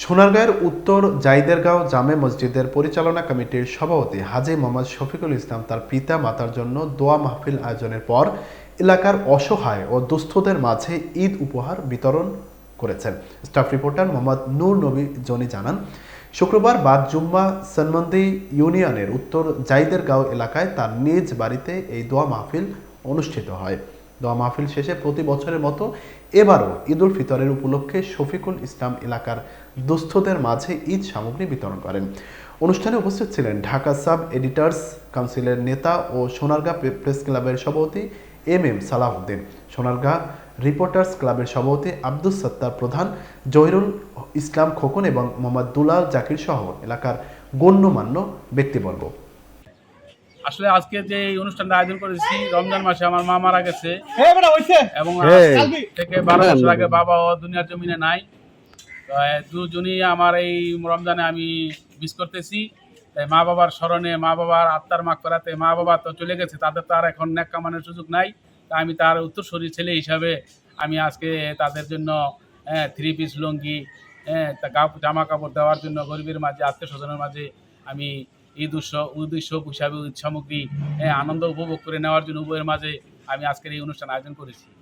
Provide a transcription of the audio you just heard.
সোনারগাঁয়ের উত্তর জাইদেরগাঁও জামে মসজিদের পরিচালনা কমিটির সভাপতি হাজি মোহাম্মদ শফিকুল ইসলাম তার পিতা মাতার জন্য দোয়া মাহফিল আয়োজনের পর এলাকার অসহায় ও দুস্থদের মাঝে ঈদ উপহার বিতরণ করেছেন। স্টাফ রিপোর্টার মোহাম্মদ নূর নবী জনি জানান, শুক্রবার বাদ জুম্মা সনমন্দি ইউনিয়নের উত্তর জাইদেরগাঁও এলাকায় তার নিজ বাড়িতে এই দোয়া মাহফিল অনুষ্ঠিত হয়। দোয়া মাহফিল শেষে প্রতি বছরের মতো এবারও ঈদ উল ফিতরের উপলক্ষে শফিকুল ইসলাম এলাকার দুস্থদের মাঝে ঈদ সামগ্রী বিতরণ করেন। অনুষ্ঠানে উপস্থিত ছিলেন ঢাকা সাব এডিটার্স কাউন্সিলের নেতা ও সোনারগাঁ প্রেস ক্লাবের সভাপতি M M Salahuddin, Sonargaon reporters ক্লাবের সভাপতি আব্দুস সত্তার প্রধান, জহিরুল ইসলাম খোকন এবং মোহাম্মদ দুলাল জাকির সহ এলাকার গণ্যমান্য ব্যক্তিবর্গ। আসলে আজকে যে অনুষ্ঠানটা আয়োজন করেছি রমজান মাসে আমার মা মারা গেছে। এবং থেকে বারো বছর আগে বাবা ও দুনিয়ার জমিনে নাই। দুজনই আমার এই রমজানে আমি মিস করতেছি। তাই মা বাবার স্মরণে মা বাবার আত্মার মাগ করাতে মা বাবা তো চলে গেছে তাদের তো আর এখন ন্যাক কামানোর সুযোগ নাই। তা আমি তার উত্তরসূরি ছেলে হিসাবে আমি আজকে তাদের জন্য থ্রি পিস লুঙ্গি হ্যাঁ তা জামা কাপড় দেওয়ার জন্য গরিবের মাঝে আত্মীয় স্বজনের মাঝে আমি ঈদ উৎসব ঈদ উৎসব হিসাবে ঈদ সামগ্রী আনন্দ উপভোগ করে নেওয়ার জন্য উভয়ের মাঝে আমি আজকের এই অনুষ্ঠান আয়োজন করেছি।